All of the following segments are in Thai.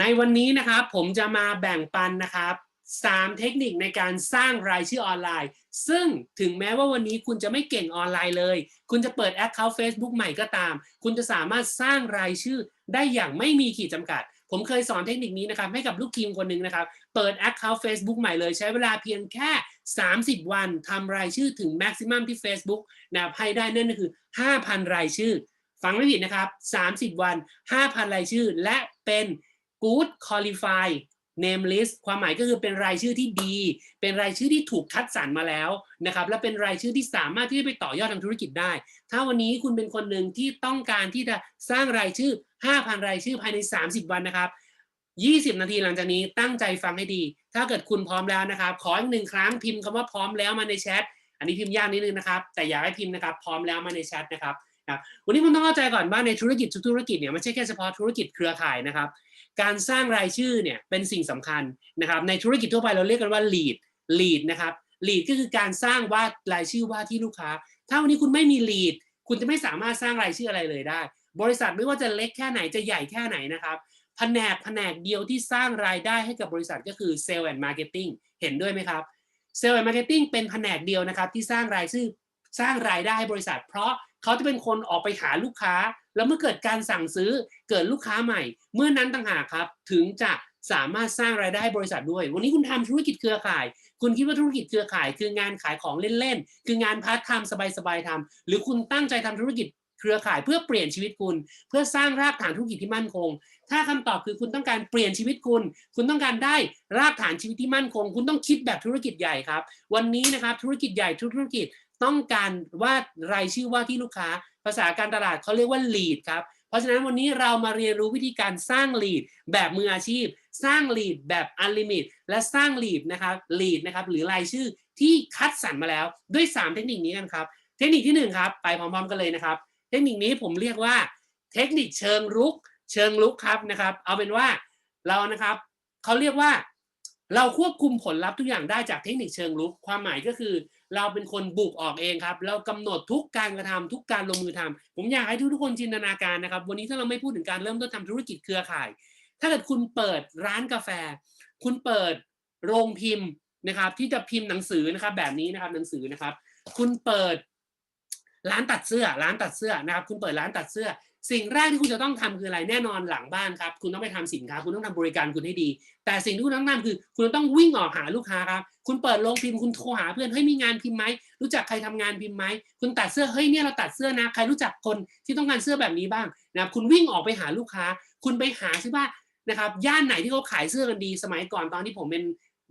ในวันนี้นะครับผมจะมาแบ่งปันนะครับสามเทคนิคในการสร้างรายชื่อออนไลน์ ซึ่งถึงแม้ว่าวันนี้คุณจะไม่เก่งออนไลน์เลย คุณจะเปิด Account Facebook ใหม่ก็ตาม คุณจะสามารถสร้างรายชื่อได้อย่างไม่มีขีดจำกัด ผมเคยสอนเทคนิคนี้นะครับให้กับลูกทีมคนหนึ่งนะครับ เปิด Account Facebook ใหม่เลย ใช้เวลาเพียงแค่ 30 วันทำรายชื่อถึง Maximum ที่ Facebook นะครับให้ได้นั่นก็คือ 5,000 รายชื่อ ฟังไม่ผิดนะครับ 30 วัน 5,000 รายชื่อ และเป็น good qualify name list ความหมายก็คือเป็นรายชื่อที่ดี เป็นรายชื่อที่ถูกคัดสรรมาแล้วนะครับ และเป็นรายชื่อที่สามารถที่จะไปต่อยอดทางธุรกิจได้ ถ้าวันนี้คุณเป็นคนหนึ่งที่ต้องการที่จะสร้างรายชื่อ 5,000 รายชื่อภายใน 30 วันนะครับ 20 นาทีหลังจากนี้ตั้งใจฟังให้ดี ถ้าเกิดคุณพร้อมแล้วนะครับ ขออีกหนึ่งครั้งพิมพ์คำว่าพร้อมแล้วมาในแชท อันนี้พิมพ์ยากนิดนึงนะครับ แต่อยากให้พิมพ์นะครับ พร้อมแล้วมาในแชทนะครับครับวันนี้คุณต้องเข้าใจก่อนว่าในธุรกิจทุกธุรกิจเนี่ยไม่ใช่แค่เฉพาะธุรกิจเครือข่ายนะครับ การสร้างรายชื่อเนี่ยเป็นสิ่งสำคัญนะครับ ในธุรกิจทั่วไปเราเรียกกันว่า lead lead นะครับ lead ก็คือการสร้างว่ารายชื่อว่าที่ลูกค้า ถ้าวันนี้คุณไม่มี lead คุณจะไม่สามารถสร้างรายชื่ออะไรเลยได้ บริษัทไม่ว่าจะเล็กแค่ไหนจะใหญ่แค่ไหนนะครับแผนกแผนกเดียวที่สร้างรายได้ให้กับบริษัทก็คือ Sales and Marketing เห็นด้วยไหมครับ Sales and Marketing เป็นแผนกเดียวนะครับที่สร้างรายชื่อ สร้างรายได้ให้บริษัท เพราะเขาจะเป็นคนออกไปหาลูกค้า แล้วเมื่อเกิดการสั่งซื้อเกิดลูกค้าใหม่ เมื่อนั้นต่างหากครับ ถึงจะสามารถสร้างรายได้ให้บริษัทด้วย วันนี้คุณทำธุรกิจเครือข่าย คุณคิดว่าธุรกิจเครือข่าย คืองานขายของเล่นๆ คืองานพาร์ทไทม์สบายๆทำหรือคุณตั้งใจทำธุรกิจเครือข่ายเพื่อเปลี่ยนชีวิตคุณ เพื่อสร้างรากฐานธุรกิจที่มั่นคง ถ้าคำตอบคือคุณต้องการเปลี่ยนชีวิตคุณ คุณต้องการได้รากฐานชีวิตที่มั่นคง คุณต้องคิดแบบธุรกิจใหญ่ครับ วันนี้นะครับธุรกิจใหญ่ทุกธุรกิจ ต้องการว่ารายชื่อว่าที่ลูกค้า ภาษาการตลาดเขาเรียกว่า lead ครับเพราะฉะนั้นวันนี้เรามาเรียนรู้วิธีการสร้าง lead แบบมืออาชีพ สร้าง lead แบบ unlimit และสร้าง lead นะครับ lead นะครับหรือรายชื่อที่คัดสรรมาแล้วด้วย 3 เทคนิคนี้กันครับ เทคนิคที่ 1 ครับ ไปพร้อมๆกันเลยนะครับ เทคนิคนี้ผมเรียกว่า เทคนิคเชิงรุก เชิงลุกครับนะครับ เอาเป็นว่าเรานะครับเขาเรียกว่าเราควบคุมผลลัพธ์ทุกอย่างได้จากเทคนิคเชิงลุก ความหมายก็คือ เราเป็นคนบุกออกเองครับ เรากำหนดทุกการกระทำทุกการลงมือทำผมอยากให้ทุกทุกๆคนจินตนาการนะครับ วันนี้ถ้าเราไม่พูดถึงการเริ่มต้นทำธุรกิจเครือข่าย ถ้าเกิดคุณเปิดร้านกาแฟ คุณเปิดโรงพิมพ์นะครับ ที่จะพิมพ์หนังสือนะครับแบบนี้นะครับหนังสือนะครับ คุณเปิดร้านตัดเสื้อ ร้านตัดเสื้อนะครับ คุณเปิดร้านตัดเสื้อ สิ่งแรกที่คุณจะต้องทำคืออะไรแน่นอนหลังบ้านครับ คุณต้องไปทำสินค้า คุณต้องทำบริการคุณให้ดี แต่สิ่งที่คุณต้องทำคือ คุณต้องวิ่งออกหาลูกค้าครับ คุณเปิดโรงพิมพ์คุณโทรหาเพื่อนเฮ้ยมีงานพิมพ์ไหมรู้จักใครทำงานพิมพ์ไหมคุณตัดเสื้อเฮ้ยเนี่ยเราตัดเสื้อนะใครรู้จักคนที่ต้องการเสื้อแบบนี้บ้างนะครับคุณวิ่งออกไปหาลูกค้า คุณไปหาซิว่านะครับย่านไหนที่เขาขายเสื้อกันดี สมัยก่อนตอนที่ผมเป็น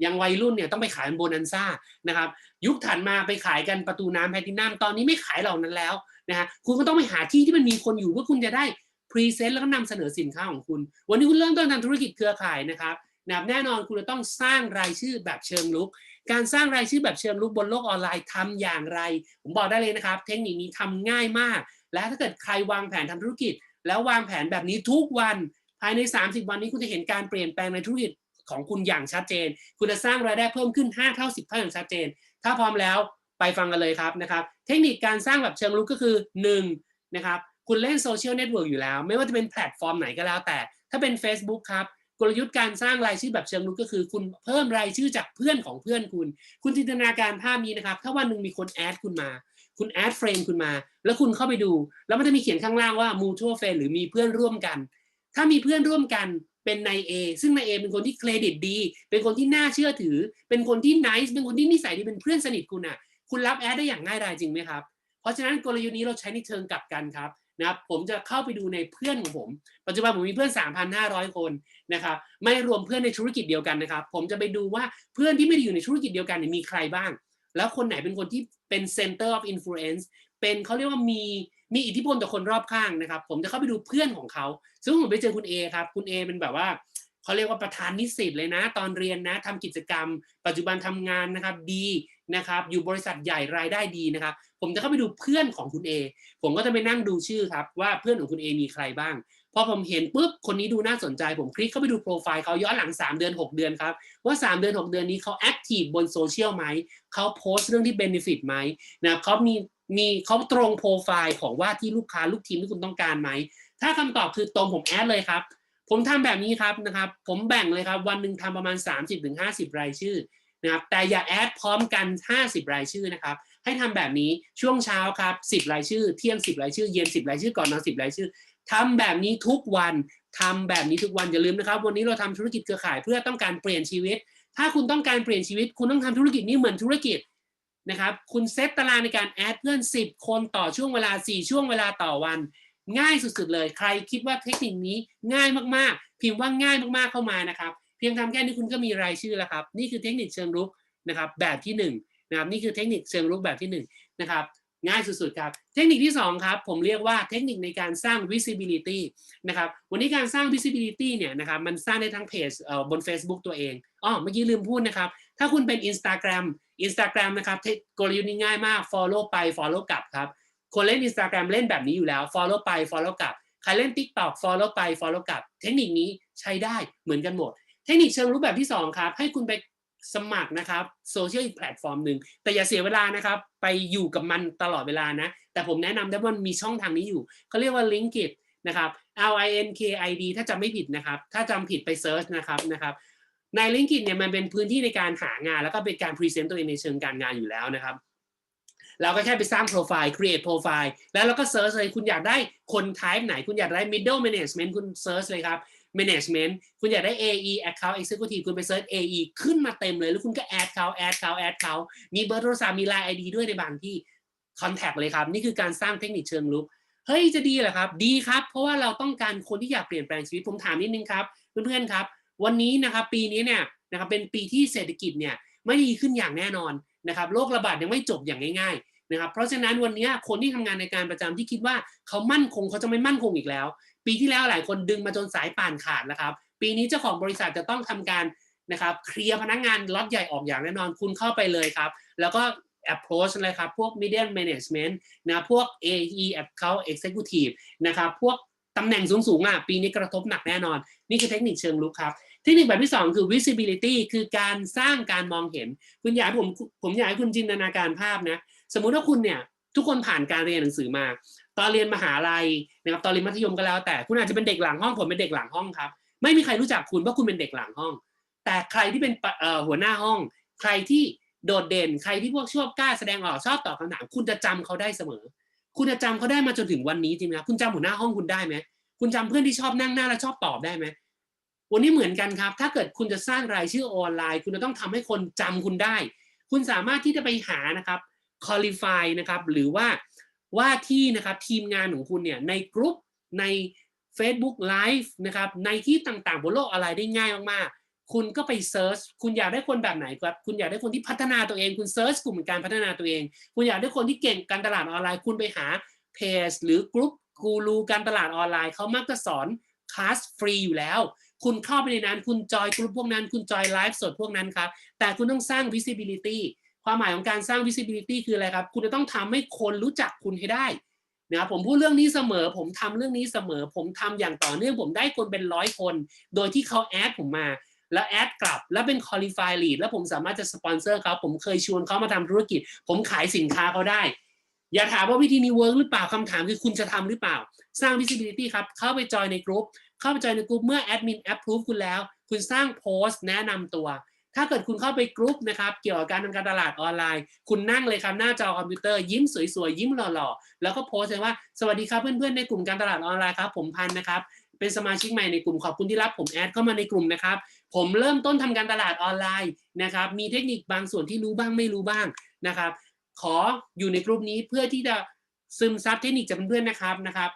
ยังวัยรุ่นเนี่ยต้องไปขายโบนันซ่านะครับยุคถัดมาไปขายกันประตูน้ำแพทินัมตอนนี้ไม่ขายเหล่านั้นแล้วนะฮะคุณก็ต้องไปหาที่ที่มันมีคนอยู่เพื่อคุณจะได้พรีเซนต์แล้วก็นำเสนอสินค้าของคุณ วันนี้คุณเริ่มต้นทำธุรกิจเครือข่ายนะครับนะบแน่นอนคุณจะต้องสร้างรายชื่อแบบเชิงลุก การสร้างรายชื่อแบบเชิงลุกบนโลกออนไลน์ทำอย่างไร ผมบอกได้เลยนะครับ เทคนิคนี้ทำง่ายมาก และถ้าเกิดใครวางแผนทำธุรกิจ แล้ววางแผนแบบนี้ทุกวันภายใน 30 วันนี้คุณจะเห็นการเปลี่ยนแปลงในธุรกิจ ของคุณอย่างชัดเจน คุณจะสร้างรายได้เพิ่มขึ้น 5 เท่า 10 เท่าอย่างชัดเจน ถ้าพร้อมแล้วไปฟังกันเลยครับนะครับ เทคนิคการสร้างแบบเชิงลุกก็คือ1นะครับคุณเล่นโซเชียลเน็ตเวิร์กอยู่แล้ว ไม่ว่าจะเป็นแพลตฟอร์มไหนก็แล้วแต่ ถ้าเป็น Facebook ครับกลยุทธ์การสร้างรายชื่อแบบเชิงลุกก็คือ คุณเพิ่มรายชื่อจากเพื่อนของเพื่อนคุณ คุณจินตนาการภาพนี้นะครับ ถ้าวันหนึ่งมีคนแอดคุณมา คุณแอดเฟรนคุณมา แล้วคุณเข้าไปดู แล้วมันจะมีเขียนข้างล่างว่า mutual friend หรือมีเพื่อนร่วมกัน ถ้ามีเพื่อนร่วมกัน เป็นนายเอซึ่งนายเอเป็นคนที่เครดิตดี เป็นคนที่น่าเชื่อถือ เป็นคนที่นิสเป็นคนที่นิสัยดีเป็นเพื่อนสนิทคุณอะ คุณรับแอดได้อย่างง่ายดายจริงไหมครับ เพราะฉะนั้นกลยุทธ์นี้เราใช้ในเชิงกลับกันครับนะครับผมจะเข้าไปดูในเพื่อนของผม ปัจจุบันผมมีเพื่อน 3,500 คนนะครับไม่รวมเพื่อนในธุรกิจเดียวกันนะครับ ผมจะไปดูว่าเพื่อนที่ไม่ได้อยู่ในธุรกิจเดียวกันเนี่ยมีใครบ้าง แล้วคนไหนเป็นคนที่เป็น center of influence เป็นเขาเรียกว่ามีมีอิทธิพลต่อคนรอบข้างนะครับ ผมจะเข้าไปดูเพื่อนของเขาซึ่งผมไปเจอคุณเอครับ คุณเอเป็นแบบว่าเขาเรียกว่าประธานนิสิตเลยนะ ตอนเรียนนะทำกิจกรรม ปัจจุบันทำงานนะครับดีนะครับอยู่บริษัทใหญ่รายได้ดีนะครับ ผมจะเข้าไปดูเพื่อนของคุณเอผมก็จะไปนั่งดูชื่อครับ ว่าเพื่อนของคุณเอมีใครบ้างพอผมเห็นปุ๊บคนนี้ดูน่าสนใจ ผมคลิกเข้าไปดูโปรไฟล์เขาย้อนหลัง 3 เดือน 6 เดือนครับ ว่า 3 เดือน 6 เดือนนี้เขาแอคทีฟบนโซเชียลไหมเขาโพสต์เรื่องที่เบนฟิตไหมนะเขามี มีเขาตรงโปรไฟล์ของว่าที่ลูกค้าลูกทีมที่คุณต้องการไหม ถ้าคำตอบคือตรงผมแอดเลยครับ ผมทำแบบนี้ครับนะครับ ผมแบ่งเลยครับ วันหนึ่งทำประมาณ 30-50 รายชื่อนะครับแต่อย่าแอดพร้อมกัน 50 รายชื่อนะครับ ให้ทำแบบนี้ช่วงเช้าครับ 10 รายชื่อ เที่ยง 10 รายชื่อ เย็น 10 รายชื่อก่อนนอน10 รายชื่อทำแบบนี้ทุกวันทำแบบนี้ทุกวันอย่าลืมนะครับ วันนี้เราทำธุรกิจเครือข่ายเพื่อต้องการเปลี่ยนชีวิต ถ้าคุณต้องการเปลี่ยนชีวิต คุณต้องทำธุรกิจนี้เหมือนธุรกิจ นะครับคุณเซตตารางในการแอดเพื่อน 10 คนต่อช่วงเวลา 4 ช่วงเวลาต่อวัน ง่ายสุดๆเลย ใครคิดว่าเทคนิคนี้ง่ายมากๆ พิมพ์ว่าง่ายมากๆเข้ามานะครับเพียงทำแค่นี้คุณก็มีรายชื่อแล้วครับ นี่คือเทคนิคเชิงรุกนะครับแบบที่1นงนะครับนี่คือเทคนิคเชิงรุกแบบที่1นงนะครับง่ายสุดๆครับ เทคนิคที่2ครับผมเรียกว่าเทคนิคในการสร้าง visibility นะครับวันนี้การสร้าง visibility เนี่ยนะครับมันสร้างได้ทั้งเพจเอ่อบน Facebook ตัวเองอ๋อเมื่อกี้ลืมพูดนะครับถ้าคุณเป็น Instagram Instagram นะครับกลยุทธ์นี้ง่ายมาก follow ไป follow กลับครับ คนเล่น Instagram เล่นแบบนี้อยู่แล้ว follow ไป follow กลับ ใครเล่น TikTok follow ไป follow กลับ เทคนิคนี้ใช้ได้เหมือนกันหมด เทคนิคเชิงรูปแบบที่ 2 ครับ ให้คุณไปสมัครนะครับโซเชียลอีกแพลตฟอร์มหนึ่งแต่อย่าเสียเวลานะครับ ไปอยู่กับมันตลอดเวลานะ แต่ผมแนะนำได้ว่ามันมีช่องทางนี้อยู่เขาเรียกว่า Linkit นะครับ L I N K I D ถ้าจำไม่ผิดนะครับ ถ้าจำผิดไปเซิร์ชนะครับนะครับ ใน Linkit เนี่ยมันเป็นพื้นที่ในการหางาน แล้วก็เป็นการพรีเซนต์ตัวเองในเชิงการงานอยู่แล้วนะครับเราก็แค่ไปสร้างโปรไฟล์ create โปรไฟล์แล้วเราก็เซิร์ชเลยคุณอยากได้คน type ไหน คุณอยากได้ middle management คุณเซิร์ชเลยครับ management คุณอยากได้ AE account executive คุณไปเซิร์ช AE ขึ้นมาเต็มเลย แล้วคุณก็ add เขา add เขา add เขามีเบอร์โทรศัพท์มี line ID ด้วยในบางที่ contact เลยครับ นี่คือการสร้างเทคนิคเชิงลุกเฮ้ยจะดีเหรอครับ ดีครับ เพราะว่าเราต้องการคนที่อยากเปลี่ยนแปลงชีวิตผมถามนิดนึงครับเพื่อนๆครับ วันนี้นะครับปีนี้เนี่ยนะครับเป็นปีที่เศรษฐกิจเนี่ยไม่ดีขึ้นอย่างแน่นอนนะครับโรคระบาดยังไม่จบอย่างง่ายๆนะครับเพราะฉะนั้นวันนี้คนที่ทำงานในการประจำที่คิดว่าเขามั่นคงเขาจะไม่มั่นคงอีกแล้ว ปีที่แล้วหลายคนดึงมาจนสายป่านขาดแล้วครับปีนี้เจ้าของบริษัทจะต้องทำการนะครับเคลียร์พนักงานล็อตใหญ่ออกอย่างแน่นอนคุณเข้าไปเลยครับ แล้วก็ approach เลยครับ พวก medium management นะ พวก AE account executive นะครับ พวก ตำแหน่งสูงๆอะปีนี้กระทบหนักแน่นอน นี่คือเทคนิคเชิงลุกครับ เทคนิคแบบที่ 2 คือ visibility คือการสร้างการมองเห็น คุณอยากให้ผมผมอยากให้คุณจินตนาการภาพนะ สมมุติว่าคุณเนี่ย ทุกคนผ่านการเรียนหนังสือมา ตอนเรียนมหาลัยนะครับตอนเรียนมัธยมก็แล้ว แต่คุณอาจจะเป็นเด็กหลังห้องผมเป็นเด็กหลังห้องครับไม่มีใครรู้จักคุณเพราะคุณเป็นเด็กหลังห้อง แต่ใครที่เป็นหัวหน้าห้อง ใครที่โดดเด่น ใครที่พวกชอบกล้าแสดงออกชอบตอบคำถามคุณจะจำเขาได้เสมอ คุณจะจำเขาได้มาจนถึงวันนี้จริงไหมครับคุณจำหัวหน้าห้องคุณได้ไหมคุณจำเพื่อนที่ชอบนั่งหน้าแล้วชอบตอบได้ไหมวันนี้เหมือนกันครับ ถ้าเกิดคุณจะสร้างรายชื่อออนไลน์ คุณจะต้องทำให้คนจำคุณได้ คุณสามารถที่จะไปหานะครับ qualify นะครับหรือว่าว่าที่นะครับทีมงานของคุณเนี่ยในกลุ่มใน Facebook Live นะครับในที่ต่างๆบนโลกออนไลน์ได้ง่ายมากๆ คุณก็ไปเซิร์ชคุณอยากได้คนแบบไหนครับ คุณอยากได้คนที่พัฒนาตัวเอง คุณเซิร์ชกลุ่มการพัฒนาตัวเอง คุณอยากได้คนที่เก่งการตลาดออนไลน์ คุณไปหาเพจหรือกลุ่มกูรูการตลาดออนไลน์เขามักจะสอนคลาสฟรีอยู่แล้ว คุณเข้าไปในนั้น คุณจอยกลุ่มพวกนั้น คุณจอยไลฟ์สดพวกนั้นครับ แต่คุณต้องสร้าง visibility ความหมายของการสร้าง visibility คืออะไรครับ คุณจะต้องทำให้คนรู้จักคุณให้ได้นะครับผมพูดเรื่องนี้เสมอ ผมทำเรื่องนี้เสมอ ผมทำอย่างต่อเนื่อง ผมได้คนเป็นร้อยคน โดยที่เขาแอดผมมา แล้วแอดกลับ แล้วเป็น qualify lead แล้วผมสามารถจะสปอนเซอร์เขาผมเคยชวนเขามาทำธุรกิจ ผมขายสินค้าเขาได้ อย่าถามว่าวิธีนี้เวิร์กหรือเปล่าคำถามคือคุณจะทำหรือเปล่า สร้าง visibility ครับ เข้าไปจอยในกลุ่มเข้าไปจอยในกลุ่มเมื่อแอดมิน approve คุณแล้ว คุณสร้างโพสต์แนะนำตัวถ้าเกิดคุณเข้าไปกรุ๊ปนะครับเกี่ยวกับการทำการตลาดออนไลน์ คุณนั่งเลยครับหน้าจอคอมพิวเตอร์ยิ้มสวยๆ ยิ้มหล่อๆ แล้วก็โพสต์ว่าสวัสดีครับเพื่อนๆในกลุ่มการตลาดออนไลน์ครับผมพันนะครับ เป็นสมาชิกใหม่ในกลุ่มขอบคุณที่รับผมแอดเข้ามาในกลุ่มนะครับ ผมเริ่มต้นทำการตลาดออนไลน์นะครับ มีเทคนิคบางส่วนที่รู้บ้างไม่รู้บ้างนะครับ ขออยู่ในกลุ่มนี้เพื่อที่จะซึมซับเทคนิคจากเพื่อนๆนะครับนะครับ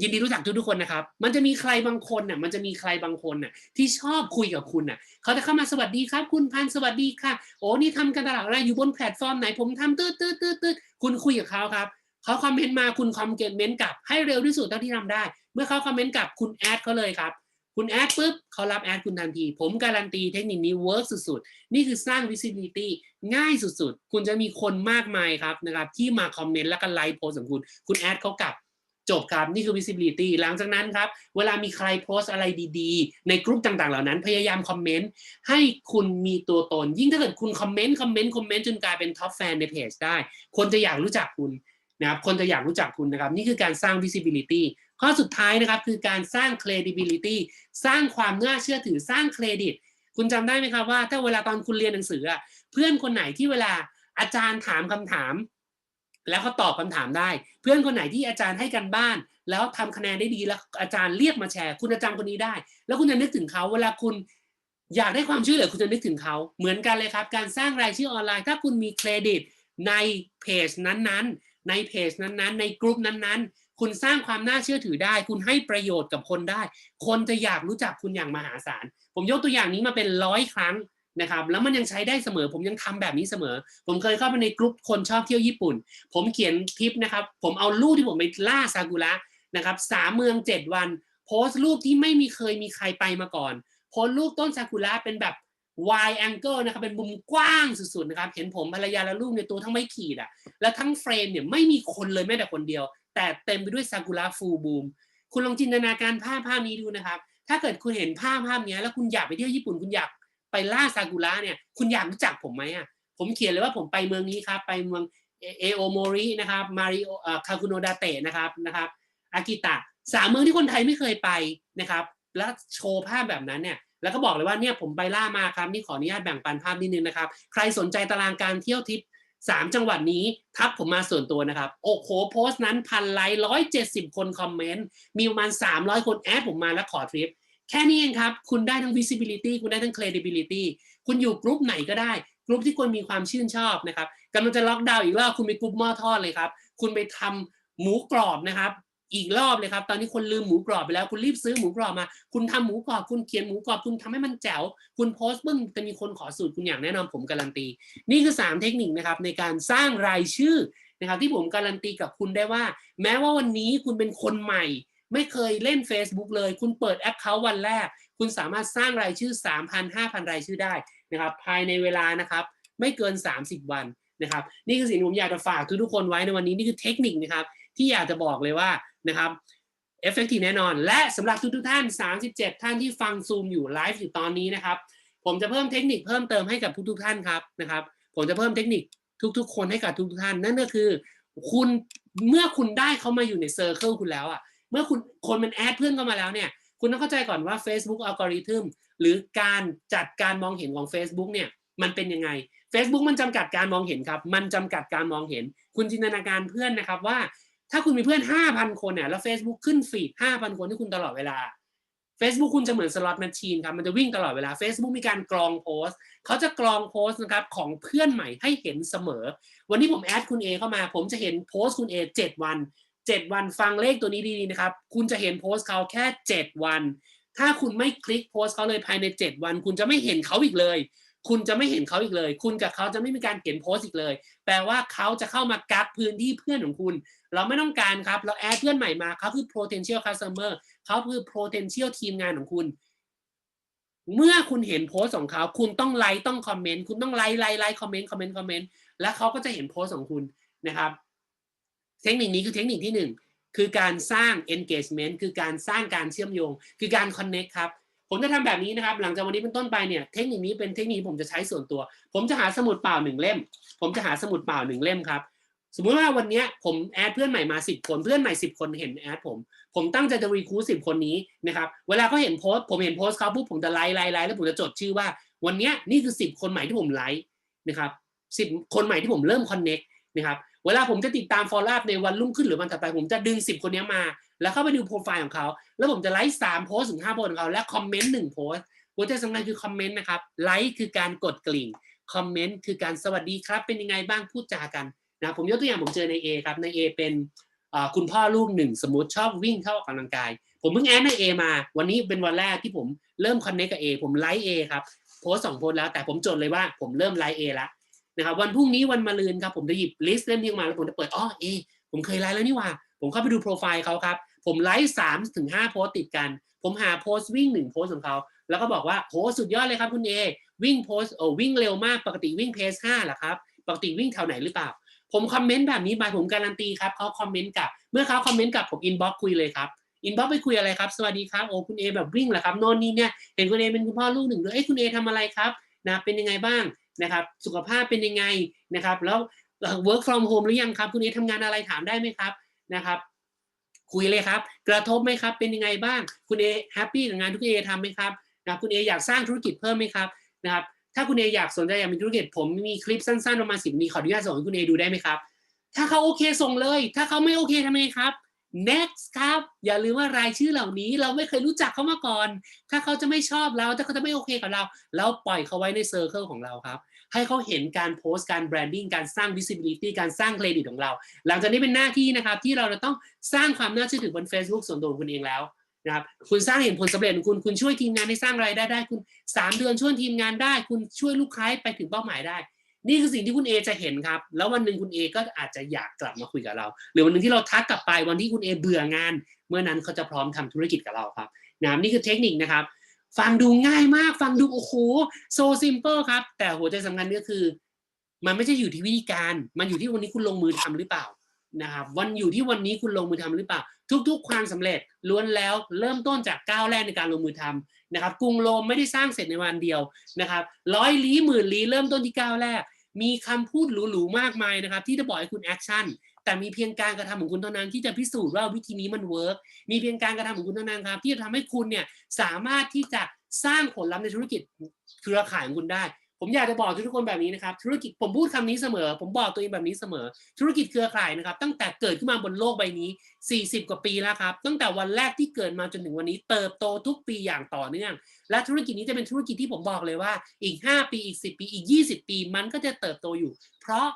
ยินดีรู้จักทุกๆคนนะครับ มันจะมีใครบางคนน่ะ มันจะมีใครบางคนน่ะที่ชอบคุยกับคุณน่ะ เขาจะเข้ามาสวัสดีครับ คุณพันสวัสดีค่ะ โอ้นี่ทำการตลาดอะไรอยู่บนแพลตฟอร์มไหน ผมทำตืดตืดตืดตืดคุณคุยกับเขาครับ เขาคอมเมนต์มาคุณคอมเมนต์กลับให้เร็วที่สุดเท่าที่ทำได้ เมื่อเขาคอมเมนต์กลับคุณแอดเขาเลยครับ คุณแอดปุ๊บเขารับแอดคุณทันที ผมการันตีเทคนิคนี้เวิร์กสุดๆ นี่คือสร้าง visibility ง่ายสุดๆ คุณจะมีคนมากมายครับนะครับที่มาคอมเมนต์แล้วก็ไลค์โพสของคุณ คุณแอดเขากลับจบครับ นี่คือ visibility หลังจากนั้นครับ เวลามีใครโพสอะไรดีๆ ในกลุ่มต่างๆ เหล่านั้น พยายามคอมเมนต์ให้คุณมีตัวตน ยิ่งถ้าเกิดคุณคอมเมนต์คอมเมนต์คอมเมนต์จนกลายเป็นท็อปแฟนในเพจได้ คนจะอยากรู้จักคุณนะครับคนจะอยากรู้จักคุณนะครับ นี่คือการสร้าง visibility ข้อสุดท้ายนะครับคือการสร้าง credibility สร้างความน่าเชื่อถือสร้างเครดิต คุณจำได้ไหมครับว่า ถ้าเวลาตอนคุณเรียนหนังสือเพื่อนคนไหนที่เวลาอาจารย์ถามคำถาม แล้วเขาตอบคำถามได้ เพื่อนคนไหนที่อาจารย์ให้กันบ้าน แล้วทำคะแนนได้ดีแล้วอาจารย์เรียกมาแชร์ คุณจะจำคนนี้ได้ แล้วคุณจะนึกถึงเขาเวลาคุณอยากได้ความช่วยเหลือคุณจะนึกถึงเขา เหมือนกันเลยครับ การสร้างรายชื่อออนไลน์ ถ้าคุณมีเครดิตในเพจนั้นๆ ในเพจนั้นๆ ในกลุ่มนั้นๆ คุณสร้างความน่าเชื่อถือได้ คุณให้ประโยชน์กับคนได้ คนจะอยากรู้จักคุณอย่างมหาศาล ผมยกตัวอย่างนี้มาเป็นร้อยครั้งนะครับ แล้วมันยังใช้ได้เสมอ ผมยังทำแบบนี้เสมอ ผมเคยเข้าไปในกลุ่มคนชอบเที่ยวญี่ปุ่น ผมเขียนคลิปนะครับ ผมเอารูปที่ผมไปล่าซากุระนะครับสามเมืองเจ็ดวัน โพสต์รูปที่ไม่มีเคยมีใครไปมาก่อน โพสต์รูปต้นซากุระเป็นแบบ wide angle นะครับเป็นมุมกว้างสุดๆนะครับ เห็นผมภรรยาและลูกในตัวทั้งไม่ขีดอะ และทั้งเฟรมเนี่ยไม่มีคนเลยแม้แต่คนเดียว แต่เต็มไปด้วยซากุระฟูบูมคุณลองจินตนาการภาพภาพนี้ดูนะครับ ถ้าเกิดคุณเห็นภาพภาพนี้แล้วคุณอยากไปเที่ยวญี่ปุ่นคุณอยากไปล่าซากุระเนี่ย คุณอยากรู้จักผมไหมอะผมเขียนเลยว่าผมไปเมืองนี้ครับ ไปเมืองเอโอโมรินะครับมาริโอคาคุโนดาเตะนะครับนะครับอากิตะสามเมืองที่คนไทยไม่เคยไปนะครับ แล้วโชว์ภาพแบบนั้นเนี่ยแล้วก็บอกเลยว่าเนี่ยผมไปล่ามาครับนี่ขออนุญาตแบ่งปันภาพนิดนึงนะครับ ใครสนใจตารางการเที่ยวทริป สามจังหวัดนี้ทักผมมาส่วนตัวนะครับ โอ้โหโพสต์นั้นพันไลค์ร้อยเจ็ดสิบคนคอมเมนต์ มีประมาณสามร้อยคนแอดผมมาแล้วขอทริป แค่นี้เองครับ คุณได้ทั้ง visibility คุณได้ทั้ง credibility คุณอยู่กรุ๊ปไหนก็ได้กรุ๊ปที่คุณมีความชื่นชอบนะครับกำลังจะล็อกดาวน์อีกรอบคุณไปกรุ๊ปหม้อทอดเลยครับ คุณไปทำหมูกรอบนะครับ อีกรอบเลยครับ ตอนนี้คนลืมหมูกรอบไปแล้วคุณรีบซื้อหมูกรอบมา คุณทำหมูกรอบคุณเขียนหมูกรอบคุณทำให้มันแจ๋วคุณโพสต์ปึ้งจะมีคนขอสูตรคุณอย่างแน่นอนผมการันตี นี่คือ 3 เทคนิคนะครับในการสร้างรายชื่อนะครับที่ผมการันตีกับคุณได้ว่า แม้ว่าวันนี้คุณเป็นคนใหม่ ไม่เคยเล่น Facebook เลย คุณเปิดแอคเคาท์วันแรก คุณสามารถสร้างรายชื่อ 3,000 5,000 รายชื่อได้นะครับภายในเวลานะครับไม่เกิน 30 วันนะครับนี่คือสิ่งที่ผมอยากจะฝากทุกๆคนไว้ในวันนี้นี่คือเทคนิคนะครับ ที่อยากจะบอกเลยว่านะครับเอฟเฟกตีแน่นอน และสำหรับทุกๆท่าน 37 ท่านที่ฟังซูมอยู่ไลฟ์อยู่ตอนนี้นะครับ ผมจะเพิ่มเทคนิคเพิ่มเติมให้กับทุกๆท่านครับนะครับ ผมจะเพิ่มเทคนิคทุกๆ คนให้กับทุกๆท่าน นั่นก็คือ คุณเมื่อคุณได้เขามาอยู่ในเซอร์เคิลคุณแล้วอะเมื่อคุณคนมันแอดเพื่อนเข้ามาแล้วเนี่ย คุณต้องเข้าใจก่อนว่า Facebook อัลกอริทึมหรือการจัดการมองเห็นของ Facebook เนี่ยมันเป็นยังไง Facebook มันจำกัดการมองเห็นครับ มันจำกัดการมองเห็น คุณจินตนาการเพื่อนนะครับว่า ถ้าคุณมีเพื่อน5,000คนเนี่ยแล้ว Facebook ขึ้นฟีด5,000คนที่คุณตลอดเวลา Facebook คุณจะเหมือนสล็อตแมชชีนครับมันจะวิ่งตลอดเวลา Facebook มีการกรองโพสต์เขาจะกรองโพสต์นะครับของเพื่อนใหม่ให้เห็นเสมอ วันนี้ผมแอดคุณ A เข้ามา ผมจะเห็นโพสต์คุณ A 7วัน7วันฟังเลขตัวนี้ดีๆนะครับ คุณจะเห็นโพสต์เขาแค่7วัน ถ้าคุณไม่คลิกโพสต์เขาเลยภายใน7วัน คุณจะไม่เห็นเขาอีกเลย คุณจะไม่เห็นเขาอีกเลย คุณกับเขาจะไม่มีการเห็นโพสต์อีกเลย แปลว่าเขาจะเข้ามากักพื้นที่เพื่อนของคุณ เราไม่ต้องการครับ เราแอดเพื่อนใหม่มาเขาคือ potential customer เขาคือ potential ทีมงานของคุณ เมื่อคุณเห็นโพสต์ของเขา คุณต้องไลค์ต้องคอมเมนต์คุณต้องไลค์ไลค์ไลค์คอมเมนต์คอมเมนต์คอมเมนต์แล้วเขาก็จะเห็นโพสต์ของคุณนะครับ เทคนิคนี้คือเทคนิคที่หนึ่งคือการสร้าง engagement คือการสร้างการเชื่อมโยง คือการ connect ครับ ผมจะทำแบบนี้นะครับ หลังจากวันนี้เป็นต้นไปเนี่ยเทคนิคนี้เป็นเทคนิคผมจะใช้ส่วนตัว ผมจะหาสมุดเปล่าหนึ่งเล่ม ผมจะหาสมุดเปล่าหนึ่งเล่มครับสมมุติว่าวันนี้ผมแอดเพื่อนใหม่มา10คนเพื่อนใหม่10คนเห็นแอดผม ผมตั้งใจจะรีคูสิบคนนี้นะครับเวลาเขาเห็นโพสต์ผมเห็นโพสต์เขาปุ๊บผมจะไลค์ไลค์ไลค์แล้วผมจะจดชื่อว่า วันนี้นี่คือ10คนใหม่ที่ผมไลค์นะครับสิบคนใหม่ที่ผมเริ่มคอนเน็กนะครับ เวลาผมจะติดตาม follow up ในวันรุ่งขึ้นหรือวันถัดไป ผมจะดึง 10 คนนี้มา แล้วเข้าไปดูโปรไฟล์ของเขา แล้วผมจะไลค์สามโพสถึงห้าโพสของเขา และคอมเมนต์หนึ่งโพสหัวใจสำคัญคือคอมเมนต์นะครับ ไลค์คือการกดกลิ่ง คอมเมนต์คือการสวัสดีครับ เป็นยังไงบ้างพูดจากันนะผมยกตัวอย่างผมเจอใน A ครับ ใน A เป็นคุณพ่อลูกหนึ่งสมมติชอบวิ่งเข้าออกกำลังกาย ผมเพิ่งแอดใน A มา วันนี้เป็นวันแรกที่ผมเริ่มคอนเนคกับ A ผมไลค์ A ครับโพสสองโพสแล้วแต่ผมจดเลยว่าผมเริ่มไลค์ A แล้ว นะครับวันพรุ่งนี้วันมะรืนครับผมจะหยิบลิสต์เล่มนี้มาแล้วผมจะเปิดอ๋อเอผมเคยไลค์แล้วนี่ว่า ผมเข้าไปดูโปรไฟล์เขาครับ ผมไลค์สามถึงห้าโพสติดกัน ผมหาโพสวิ่งหนึ่งโพสของเขาแล้วก็บอกว่าโหสุดยอดเลยครับคุณเอวิ่งโพสโอ้วิ่งเร็วมากปกติวิ่งเพสห้าหรอครับปกติวิ่งแถวไหนหรือเปล่า ผมคอมเมนต์แบบนี้ไปผมการันตีครับเขาคอมเมนต์กับ เมื่อเขาคอมเมนต์กับผมอินบ็อกคุยเลยครับอินบ็อกไปคุยอะไรครับ สวัสดีครับโอ้คุณเอแบบวิ่งเหรอครับโน่นนี่เนี่ยเห็นคุณเอเป็นคุณพ่อลูกหนึ่งด้วยเอ้ยคุณเอทำอะไรครับนะเป็นยังไงบ้าง นะครับสุขภาพเป็นยังไงนะครับแล้ว work from home หรือยังครับคุณเอทำงานอะไรถามได้ไหมครับนะครับ คุยเลยครับ กระทบไหมครับเป็นยังไงบ้าง คุณเอแฮปปี้กับงานที่คุณเอทำไหมครับนะคุณเออยากสร้างธุรกิจเพิ่มไหมครับนะครับถ้าคุณเออยากสนใจอยากมีธุรกิจผมมีคลิปสั้นๆประมาณสิบนาทีขออนุญาตส่งให้คุณเอดูได้ไหมครับถ้าเขาโอเคส่งเลย ถ้าเขาไม่โอเคทำไงครับ next ครับ อย่าลืมว่ารายชื่อเหล่านี้เราไม่เคยรู้จักเขามาก่อน ถ้าเขาจะไม่ชอบเราถ้าเขาจะไม่โอเคกับเรา เราปล่อยเขาไว้ในเซอร์เคิลของเราครับ ให้เขาเห็นการโพสต์การแบรนดิ้งการสร้าง visibility การสร้างเครดิตของเรา หลังจากนี้เป็นหน้าที่นะครับ ที่เราจะต้องสร้างความน่าเชื่อถือบน Facebook ส่วนตัวของคุณเองแล้วนะครับคุณสร้างเห็นผลสำเร็จของคุณคุณช่วยทีมงานให้สร้างรายได้ได้คุณ 3 เดือนช่วยทีมงานได้ คุณช่วยลูกค้าไปถึงเป้าหมายได้ นี่คือสิ่งที่คุณเอจะเห็นครับ แล้ววันหนึ่งคุณเอก็อาจจะอยากกลับมาคุยกับเรา หรือวันหนึ่งที่เราทักกลับไปวันที่คุณเอเบื่องาน เมื่อนั้นเขาจะพร้อมทำธุรกิจกับเราครับนะนี่คือเทคนิคนะครับ ฟังดูง่ายมาก ฟังดูโอ้โห so simple ครับ แต่หัวใจสำคัญก็คือ มันไม่ใช่อยู่ที่วิธีการ มันอยู่ที่วันนี้คุณลงมือทำหรือเปล่านะครับวันอยู่ที่วันนี้คุณลงมือทำหรือเปล่า ทุก ๆ ความสำเร็จล้วนแล้วเริ่มต้นจากก้าวแรกในการลงมือทำนะครับ กรุงโรมไม่ได้สร้างเสร็จในวันเดียวนะครับร้อยลี้หมื่นลี้เริ่มต้นที่ก้าวแรก มีคำพูดหรูๆมากมายนะครับ ที่จะบอกให้คุณแอคชั่นแต่มีเพียงการกระทำของคุณเท่านั้นที่จะพิสูจน์ว่าวิธีนี้มันเวิร์กมีเพียงการกระทำของคุณเท่านั้นครับ ที่จะทำให้คุณเนี่ยสามารถที่จะสร้างผลลัพธ์ในธุรกิจเครือข่ายของคุณได้ ผมอยากจะบอกทุกคนแบบนี้นะครับธุรกิจผมพูดคำนี้เสมอ ผมบอกตัวเองแบบนี้เสมอ ธุรกิจเครือข่ายนะครับ ตั้งแต่เกิดขึ้นมาบนโลกใบนี้ 40 กว่าปีแล้วครับ ตั้งแต่วันแรกที่เกิดมาจนถึงวันนี้ เติบโตทุกปีอย่างต่อเนื่อง และธุรกิจนี้จะเป็นธุรกิจที่ผมบอกเลยว่า อีก 5 ปีอีก 10 ปีอีก 20 ปี มันก็จะเติบโตอยู่ เพราะ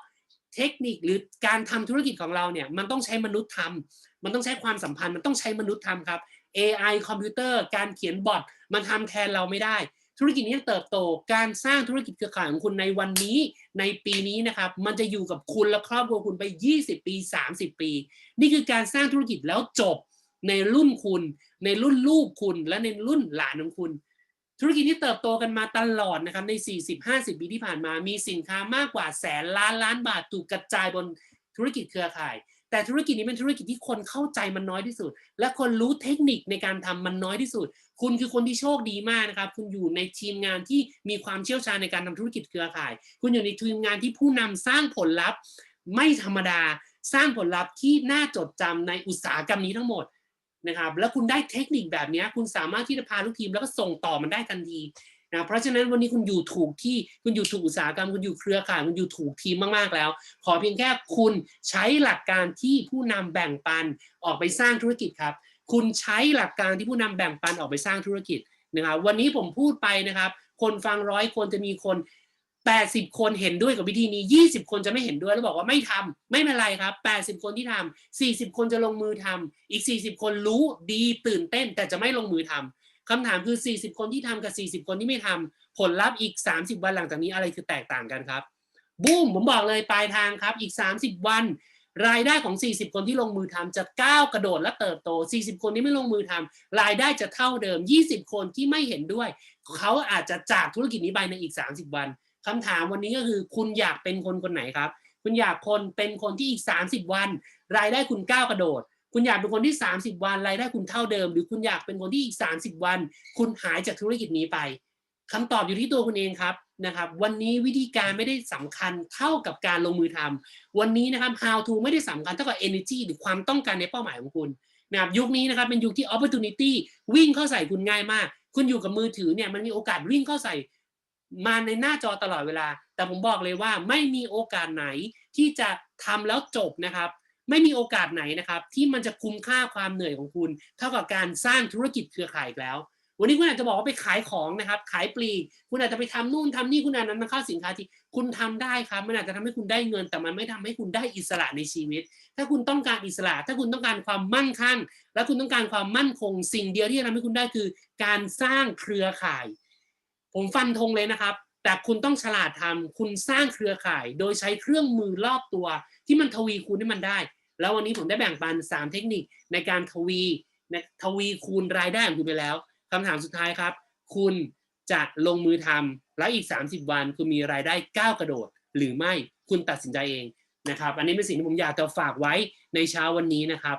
เทคนิคหรือการทำธุรกิจของเราเนี่ยมันต้องใช้มนุษย์ทำมันต้องใช้ความสัมพันธ์มันต้องใช้มนุษย์ทำครับ AI คอมพิวเตอร์การเขียนบอทมันทำแทนเราไม่ได้ ธุรกิจนี้เติบโต การสร้างธุรกิจเครือข่ายของคุณในวันนี้ในปีนี้นะครับมันจะอยู่กับคุณและครอบครัวคุณไป 20 ปี 30 ปี นี่คือการสร้างธุรกิจแล้วจบในรุ่นคุณ ในรุ่นลูกคุณและในรุ่นหลานของคุณธุรกิจที่เติบโตกันมาตลอดนะครับใน 40-50 ปีที่ผ่านมา มีสินค้ามากกว่าแสนล้านล้านบาทถูกกระจายบนธุรกิจเครือข่าย แต่ธุรกิจนี้เป็นธุรกิจที่คนเข้าใจมันน้อยที่สุด และคนรู้เทคนิคในการทำมันน้อยที่สุด คุณคือคนที่โชคดีมากนะครับ คุณอยู่ในทีมงานที่มีความเชี่ยวชาญในการทำธุรกิจเครือข่าย คุณอยู่ในทีมงานที่ผู้นำสร้างผลลัพธ์ไม่ธรรมดา สร้างผลลัพธ์ที่น่าจดจำในอุตสาหกรรมนี้ทั้งหมดนะครับ แล้วคุณได้เทคนิคแบบนี้คุณสามารถที่จะพาลูกทีมแล้วก็ส่งต่อมันได้ทันที นะเพราะฉะนั้นวันนี้คุณอยู่ถูกที่คุณอยู่ถูกอุตสาหกรรม คุณอยู่เครือข่ายคุณอยู่ถูกทีมมากๆแล้ว ขอเพียงแค่คุณใช้หลักการที่ผู้นำแบ่งปันออกไปสร้างธุรกิจครับ คุณใช้หลักการที่ผู้นำแบ่งปันออกไปสร้างธุรกิจนะครับวันนี้ผมพูดไปนะครับ คนฟังร้อยคนจะมีคน 80 คนเห็นด้วยกับวิธีนี้ 20 คนจะไม่เห็นด้วยแล้วบอกว่าไม่ทำไม่เป็นไรครับ 80 คนที่ทำ40 คนจะลงมือทำอีก 40 คนรู้ดีตื่นเต้นแต่จะไม่ลงมือทำ คำถามคือ 40 คนที่ทำกับ 40 คนที่ไม่ทำผลลัพธ์อีก 30 วันหลังจากนี้อะไรคือแตกต่างกันครับบูมผมบอกเลยปลายทางครับอีก 30 วัน รายได้ของ 40 คนที่ลงมือทำจะก้าวกระโดดและเติบโต 40 คนที่ไม่ลงมือทำรายได้จะเท่าเดิม 20 คนที่ไม่เห็นด้วย เขาอาจจะจากธุรกิจนี้ไปในอีก 30 วันคำถามวันนี้ก็คือคุณอยากเป็นคนคนไหนครับ คุณอยากคนเป็นคนที่อีก 30 วัน รายได้คุณก้าวกระโดด คุณอยากเป็นคนที่ 30 วันรายได้คุณเท่าเดิม หรือคุณอยากเป็นคนที่อีก 30 วัน คุณหายจากธุรกิจนี้ไปคำตอบอยู่ที่ตัวคุณเองครับนะครับ วันนี้วิธีการไม่ได้สำคัญเท่ากับการลงมือทำวันนี้นะครับ how to ไม่ได้สำคัญเท่ากับ energy หรือความต้องการในเป้าหมายของคุณนะครับยุคนี้นะครับเป็นยุคที่ opportunity วิ่งเข้าใส่คุณง่ายมาก คุณอยู่กับมือถือเนี่ยมันมีโอกาสวิ่งเข้าใส่มาในหน้าจอตลอดเวลา แต่ผมบอกเลยว่าไม่มีโอกาสไหนที่จะทำแล้วจบนะครับ ไม่มีโอกาสไหนนะครับ ที่มันจะคุ้มค่าความเหนื่อยของคุณ เท่ากับการสร้างธุรกิจเครือข่ายแล้ว วันนี้คุณอาจจะบอกว่าไปขายของนะครับ ขายปลีกคุณอาจจะไปทำนู่นทำนี่คุณอาจจะนำเข้าสินค้าที่คุณทำได้ครับ มันอาจจะทำให้คุณได้เงิน แต่มันไม่ทำให้คุณได้อิสระในชีวิต ถ้าคุณต้องการอิสระ ถ้าคุณต้องการความมั่นคงและคุณต้องการความมั่นคง สิ่งเดียวที่จะทำให้คุณได้คือ การสร้างเครือข่าย ผมฟันธงเลยนะครับแต่คุณต้องฉลาดทำคุณสร้างเครือข่าย โดยใช้เครื่องมือรอบตัว ที่มันทวีคูณให้มันได้ แล้ววันนี้ผมได้แบ่งปัน 3 เทคนิคในการทวีนะทวีคูณรายได้ของคุณไปแล้วคำถามสุดท้ายครับ คุณจะลงมือทำแล้วอีก 30 วัน คุณมีรายได้ก้าวกระโดด หรือไม่คุณตัดสินใจเองนะครับ อันนี้เป็นสิ่งที่ผมอยากจะฝากไว้ในเช้าวันนี้นะครับ